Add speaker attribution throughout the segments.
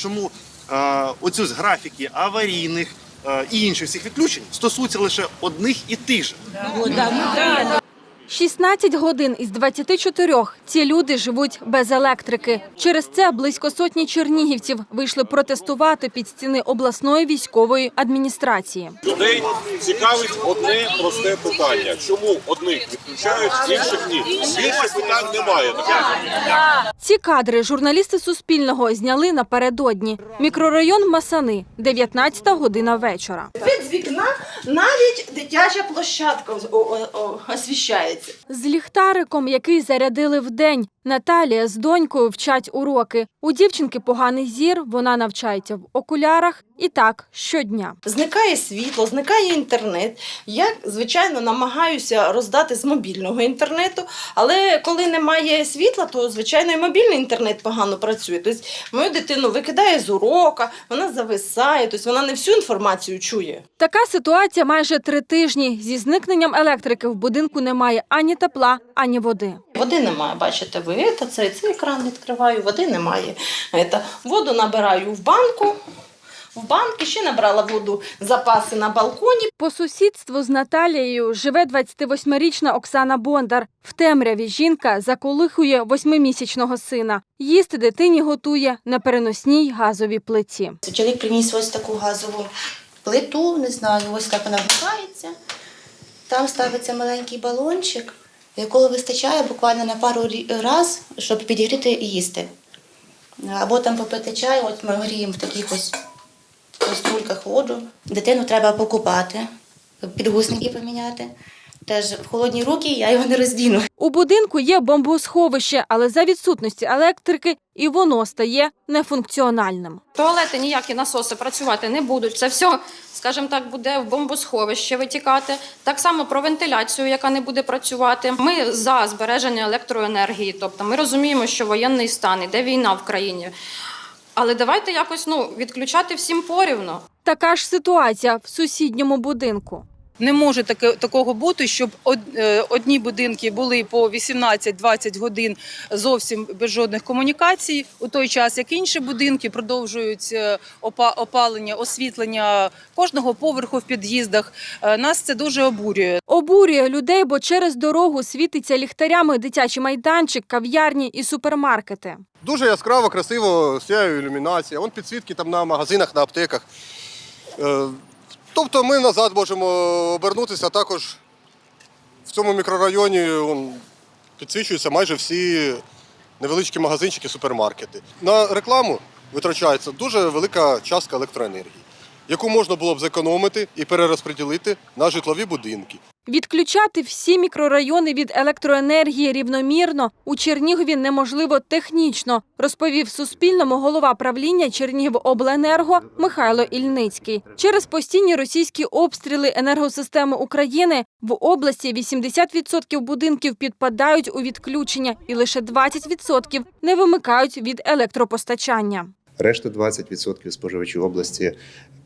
Speaker 1: чому е, оцю з графіки аварійних е, і інших всіх відключень стосуються лише одних і тих же.
Speaker 2: 16 годин із 24 ці люди живуть без електрики. Через це близько сотні чернігівців вийшли протестувати під стіни обласної військової адміністрації.
Speaker 3: Людей цікавить одне просте питання: чому одних відключають, інших ні? Більше питань немає.
Speaker 2: Ці кадри журналісти Суспільного зняли напередодні. Мікрорайон Масани, 19 година вечора.
Speaker 4: Вікна навіть дитяча площадка освіщається.
Speaker 2: З ліхтариком, який зарядили вдень, Наталія з донькою вчать уроки. У дівчинки поганий зір, вона навчається в окулярах і так щодня.
Speaker 4: Зникає світло, зникає інтернет. Я, звичайно, намагаюся роздати з мобільного інтернету, але коли немає світла, то звичайно і мобільний інтернет погано працює. Тобто мою дитину викидає з урока, вона зависає, тобто вона не всю інформацію чує.
Speaker 2: Така ситуація майже три тижні. Зі зникненням електрики в будинку немає ані тепла, ані води.
Speaker 4: Води немає, бачите, ви це, цей, цей екран відкриваю, води немає. Це, воду набираю в банку. В банки ще набрала воду запаси на балконі.
Speaker 2: По сусідству з Наталією живе 28-річна Оксана Бондар. В темряві жінка заколихує восьмимісячного сина. Їсти дитині готує на переносній газовій плиті.
Speaker 5: Чоловік приніс ось таку газову плиту, не знаю, ось так вона вмикається. Там ставиться маленький балончик, якого вистачає буквально на пару раз, щоб підігріти і їсти. Або там попити чай, от ми гріємо в таких ось каструльках воду. Дитину треба покупати, підгусники поміняти. Теж в холодні руки я його не роздіну.
Speaker 2: У будинку є бомбосховище, але за відсутності електрики і воно стає нефункціональним.
Speaker 6: Туалети ніякі насоси працювати не будуть. Це все, скажімо так, буде в бомбосховище витікати. Так само про вентиляцію, яка не буде працювати. Ми за збереження електроенергії. Тобто ми розуміємо, що воєнний стан, іде війна в країні. Але давайте якось ну, відключати всім порівну.
Speaker 2: Така ж ситуація в сусідньому будинку.
Speaker 7: Не може таке, такого бути, щоб од- е, одні будинки були по 18-20 годин зовсім без жодних комунікацій, у той час як інші будинки продовжують е, опа- опалення, освітлення кожного поверху в під'їздах. Е, Нас це дуже обурює.
Speaker 2: Обурює людей, бо через дорогу світиться ліхтарями дитячий майданчик, кав'ярні і супермаркети.
Speaker 8: Дуже яскраво, красиво, сяє ілюмінація. Вон підсвітки там на магазинах, на аптеках. Тобто ми назад можемо обернутися також в цьому мікрорайоні підсвічуються майже всі невеличкі магазинчики, супермаркети. На рекламу витрачається дуже велика частка електроенергії, яку можна було б зекономити і перерозподілити на житлові будинки.
Speaker 2: Відключати всі мікрорайони від електроенергії рівномірно у Чернігові неможливо технічно, розповів Суспільному голова правління Чернігівобленерго Михайло Ільницький. Через постійні російські обстріли енергосистеми України в області 80% будинків підпадають у відключення, і лише 20% не вимикають від електропостачання.
Speaker 9: Решта 20% споживачів області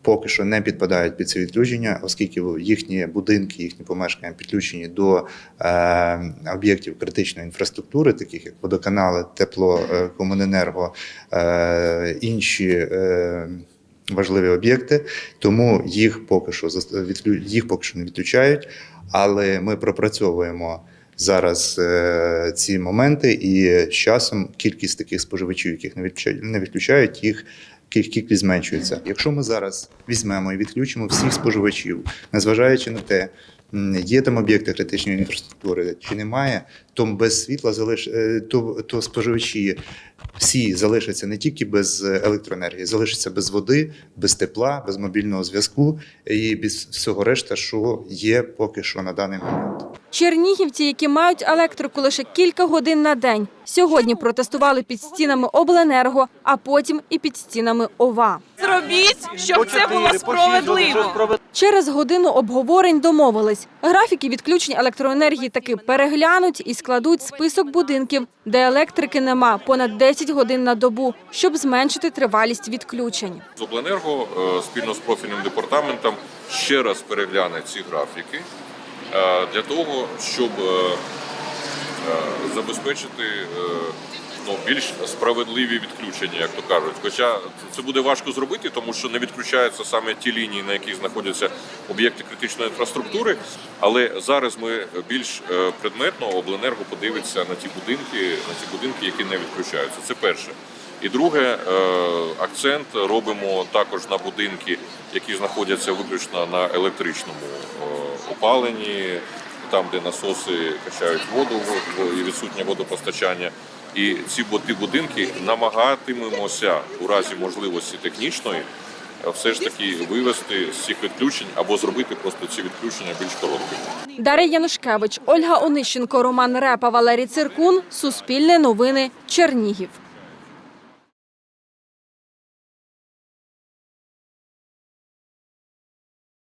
Speaker 9: поки що не підпадають під це відключення, оскільки їхні будинки, їхні помешкання підключені до е, об'єктів критичної інфраструктури, таких як водоканали, тепло, е, комуненерго, е, інші. Е, Важливі об'єкти, тому їх поки що їх поки що не відключають, але ми пропрацьовуємо зараз е, ці моменти, і з часом кількість таких споживачів, яких не відключають, їх кіль- кількість зменшується. Якщо ми зараз візьмемо і відключимо всіх споживачів, незважаючи на те, є там об'єкти критичної інфраструктури чи немає, то без світла залиш... е, то, то споживачі всі залишаться не тільки без електроенергії, залишаться без води, без тепла, без мобільного зв'язку і без всього решта, що є поки що на даний момент.
Speaker 2: Чернігівці, які мають електрику лише кілька годин на день, сьогодні протестували під стінами обленерго, а потім і під стінами ОВА.
Speaker 10: Зробіть, щоб це було справедливо.
Speaker 2: Через годину обговорень домовились. Графіки відключень електроенергії таки переглянуть і складуть список будинків, де електрики нема понад 10 годин на добу, щоб зменшити тривалість відключень.
Speaker 3: З обленерго е, спільно з профільним департаментом ще раз перегляне ці графіки е, для того, щоб е, забезпечити ну, більш справедливі відключення, як то кажуть. Хоча це буде важко зробити, тому що не відключаються саме ті лінії, на яких знаходяться об'єкти критичної інфраструктури. Але зараз ми більш е, предметно обленерго подивиться на ті будинки, на ті будинки, які не відключаються. Це перше. І друге, е, акцент робимо також на будинки, які знаходяться виключно на електричному е, опаленні, там, де насоси качають воду і відсутнє водопостачання. І ці боти будинки намагатимемося у разі можливості технічної е, все ж таки вивести з цих відключень або зробити просто ці відключення більш короткими.
Speaker 2: Дар'я Янушкевич, Ольга Онищенко, Роман Репа, Валерій Циркун. Суспільне новини. Чернігів.